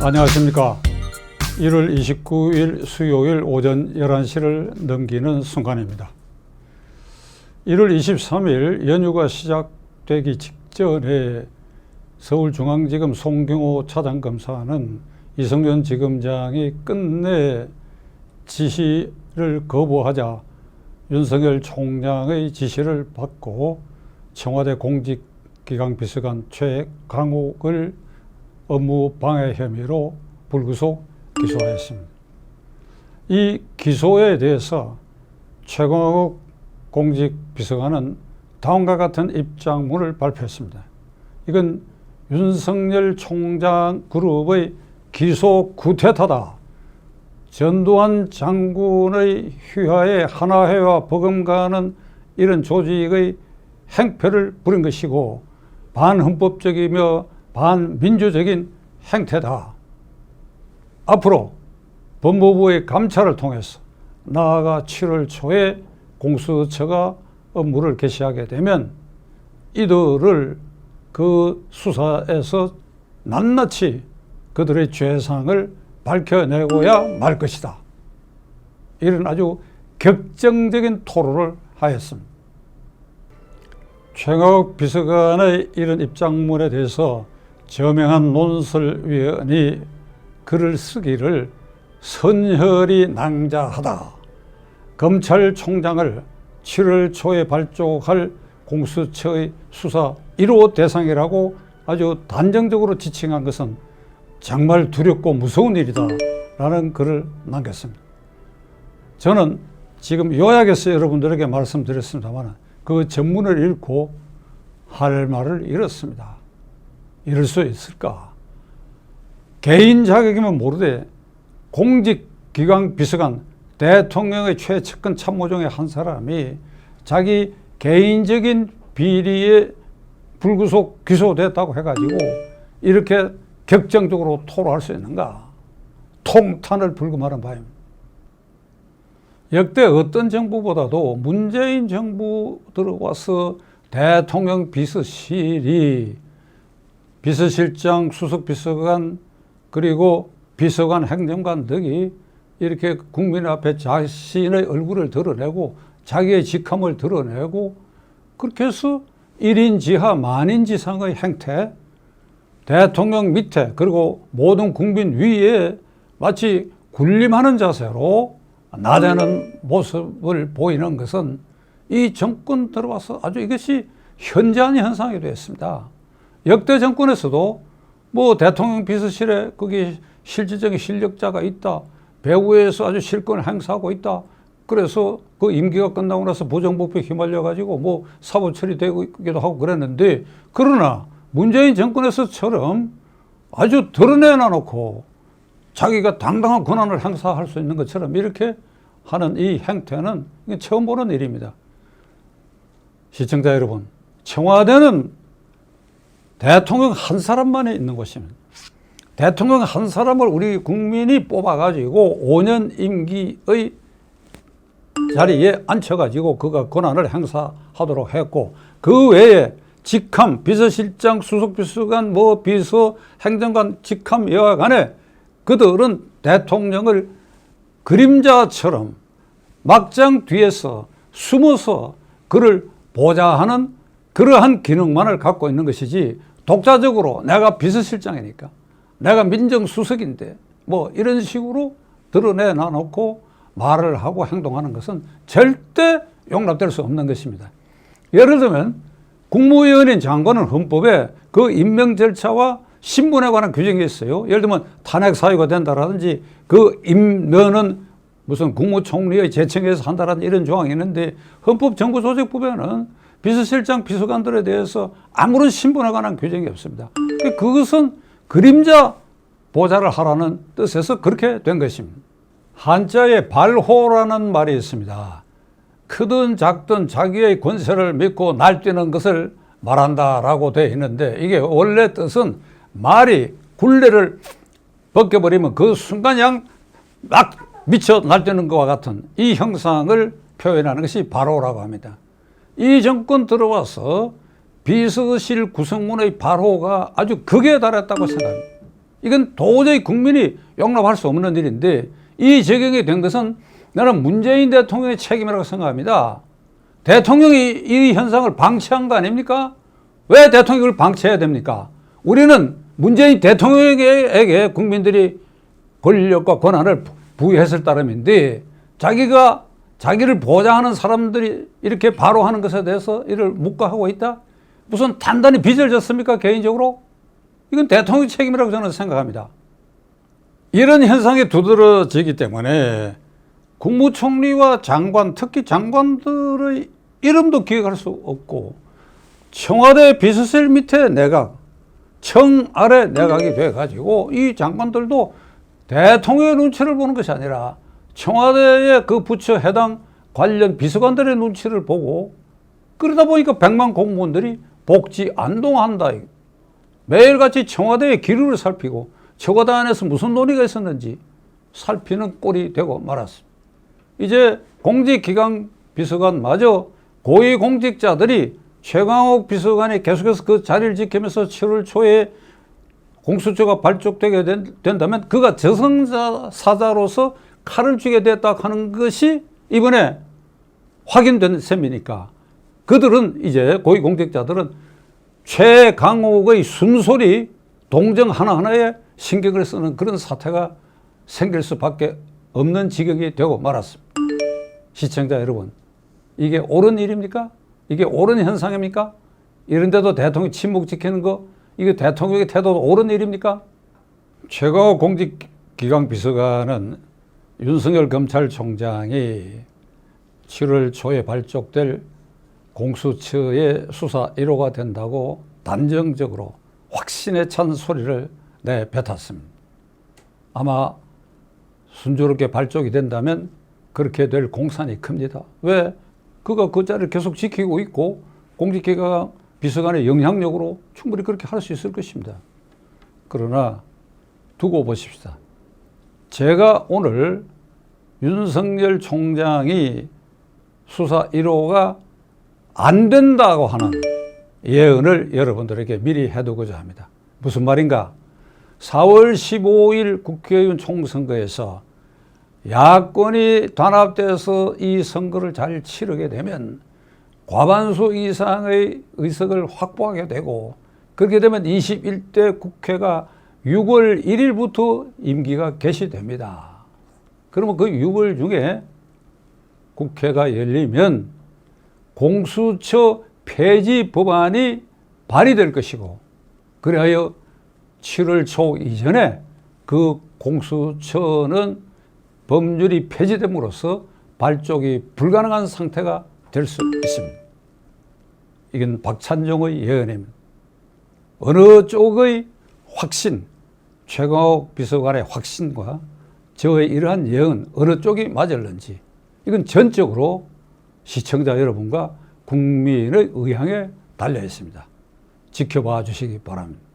안녕하십니까. 1월 29일 수요일 오전 11시를 넘기는 순간입니다. 1월 23일 연휴가 시작되기 직전에 서울중앙지검 송경호 차장검사는 이성윤 지검장이 끝내 지시를 거부하자 윤석열 총장의 지시를 받고 청와대 공직기강 비서관 최강욱을 업무 방해 혐의로 불구속 기소하였습니다. 이 기소에 대해서 최강욱 공직비서관은 다음과 같은 입장문을 발표했습니다. 이건 윤석열 총장 그룹의 기소 구태타다. 전두환 장군의 휘하에 하나회와 버금가는 이런 조직의 행패를 부린 것이고 반헌법적이며 반민주적인 행태다. 앞으로 법무부의 감찰을 통해서 나아가 7월 초에 공수처가 업무를 개시하게 되면 이들을 그 수사에서 낱낱이 그들의 죄상을 밝혀내고야 말 것이다. 이런 아주 격정적인 토로를 하였습니다. 최강욱 비서관의 이런 입장문에 대해서 저명한 논설위원이 글을 쓰기를 선혈이 낭자하다. 검찰총장을 7월 초에 발족할 공수처의 수사 1호 대상이라고 아주 단정적으로 지칭한 것은 정말 두렵고 무서운 일이다. 라는 글을 남겼습니다. 저는 지금 요약해서 여러분들에게 말씀드렸습니다만 그 전문을 읽고 할 말을 잃었습니다. 이럴 수 있을까? 개인 자격이면 모르되 공직기관 비서관 대통령의 최측근 참모 중에 한 사람이 자기 개인적인 비리에 불구속 기소됐다고 해가지고 이렇게 격정적으로 토로할 수 있는가? 통탄을 불금하는 바입니다. 역대 어떤 정부보다도 문재인 정부 들어와서 대통령 비서실이 비서실장, 수석비서관, 그리고 비서관, 행정관 등이 이렇게 국민 앞에 자신의 얼굴을 드러내고 자기의 직함을 드러내고 그렇게 해서 1인 지하 만인 지상의 행태, 대통령 밑에 그리고 모든 국민 위에 마치 군림하는 자세로 나대는 모습을 보이는 것은 이 정권 들어와서 아주 이것이 현저한 현상이 되었습니다. 역대 정권에서도 뭐 대통령 비서실에 거기 실질적인 실력자가 있다. 배후에서 아주 실권을 행사하고 있다. 그래서 그 임기가 끝나고 나서 부정부패 휘말려 가지고 뭐 사법 처리되기도 하고 그랬는데 그러나 문재인 정권에서처럼 아주 드러내놔 놓고 자기가 당당한 권한을 행사할 수 있는 것처럼 이렇게 하는 이 행태는 처음 보는 일입니다. 시청자 여러분, 청와대는 대통령 한 사람만이 있는 곳입니다. 대통령 한 사람을 우리 국민이 뽑아가지고 5년 임기의 자리에 앉혀가지고 그가 권한을 행사하도록 했고 그 외에 직함, 비서실장, 수석비서관, 뭐 비서, 행정관, 직함 여하간에 그들은 대통령을 그림자처럼 막장 뒤에서 숨어서 그를 보좌하는 그러한 기능만을 갖고 있는 것이지 독자적으로 내가 비서실장이니까 내가 민정수석인데 뭐 이런 식으로 드러내 놔 놓고 말을 하고 행동하는 것은 절대 용납될 수 없는 것입니다. 예를 들면 국무위원인 장관은 헌법에 그 임명 절차와 신분에 관한 규정이 있어요. 예를 들면 탄핵 사유가 된다라든지 그 임명은 무슨 국무총리의 재청에서 한다라는 이런 조항이 있는데 헌법 정부조직법에는 비서실장 비서관들에 대해서 아무런 신분에 관한 규정이 없습니다. 그것은 그림자 보좌를 하라는 뜻에서 그렇게 된 것입니다. 한자에 발호라는 말이 있습니다. 크든 작든 자기의 권세를 믿고 날뛰는 것을 말한다라고 되어 있는데 이게 원래 뜻은 말이 굴레를 벗겨버리면 그 순간 양막 미쳐 날뛰는 것과 같은 이 형상을 표현하는 것이 바로라고 합니다. 이 정권 들어와서 비서실 구성문의 발호가 아주 극에 달했다고 생각합니다. 이건 도저히 국민이 용납할 수 없는 일인데 이 적용이 된 것은 나는 문재인 대통령의 책임이라고 생각합니다. 대통령이 이 현상을 방치한 거 아닙니까? 왜 대통령이 이걸 방치해야 됩니까? 우리는 문재인 대통령에게 국민들이 권력과 권한을 부여했을 따름인데 자기가 자기를 보장하는 사람들이 이렇게 바로 하는 것에 대해서 이를 묵과하고 있다? 무슨 단단히 빚을 졌습니까? 개인적으로? 이건 대통령 책임이라고 저는 생각합니다. 이런 현상이 두드러지기 때문에 국무총리와 장관, 특히 장관들의 이름도 기억할 수 없고 청와대 비서실 밑에 내각, 청 아래 내각이 돼가지고 이 장관들도 대통령의 눈치를 보는 것이 아니라 청와대의 그 부처 해당 관련 비서관들의 눈치를 보고 그러다 보니까 백만 공무원들이 복지 안동한다. 매일같이 청와대의 기류를 살피고 청와대 안에서 무슨 논의가 있었는지 살피는 꼴이 되고 말았습니다. 이제 공직기강 비서관마저 고위공직자들이 최강욱 비서관이 계속해서 그 자리를 지키면서 7월 초에 공수처가 발족되게 된, 된다면 그가 저승사 사자로서 칼을 쥐게 됐다 하는 것이 이번에 확인된 셈이니까 그들은 이제 고위공직자들은 최강욱의 순소리 동정 하나하나에 신경을 쓰는 그런 사태가 생길 수밖에 없는 지경이 되고 말았습니다. 시청자 여러분, 이게 옳은 일입니까? 이게 옳은 현상입니까? 이런데도 대통령 침묵 지키는 거, 이게 대통령의 태도도 옳은 일입니까? 최고 공직기강 비서관은 윤석열 검찰총장이 7월 초에 발족될 공수처의 수사 1호가 된다고 단정적으로 확신에 찬 소리를 내뱉었습니다. 아마 순조롭게 발족이 된다면 그렇게 될 공산이 큽니다. 왜? 그가 그 자리를 계속 지키고 있고 공직기관 비서관의 영향력으로 충분히 그렇게 할 수 있을 것입니다. 그러나 두고 보십시다. 제가 오늘 윤석열 총장이 수사 1호가 안 된다고 하는 예언을 여러분들에게 미리 해두고자 합니다. 무슨 말인가? 4월 15일 국회의원 총선거에서 야권이 단합돼서 이 선거를 잘 치르게 되면 과반수 이상의 의석을 확보하게 되고 그렇게 되면 21대 국회가 6월 1일부터 임기가 개시됩니다. 그러면 그 6월 중에 국회가 열리면 공수처 폐지 법안이 발의될 것이고 그리하여 7월 초 이전에 그 공수처는 법률이 폐지됨으로써 발족이 불가능한 상태가 될 수 있습니다. 이건 박찬종의 예언입니다. 어느 쪽의 확신, 최강욱 비서관의 확신과 저의 이러한 예언 어느 쪽이 맞을는지 이건 전적으로 시청자 여러분과 국민의 의향에 달려 있습니다. 지켜봐 주시기 바랍니다.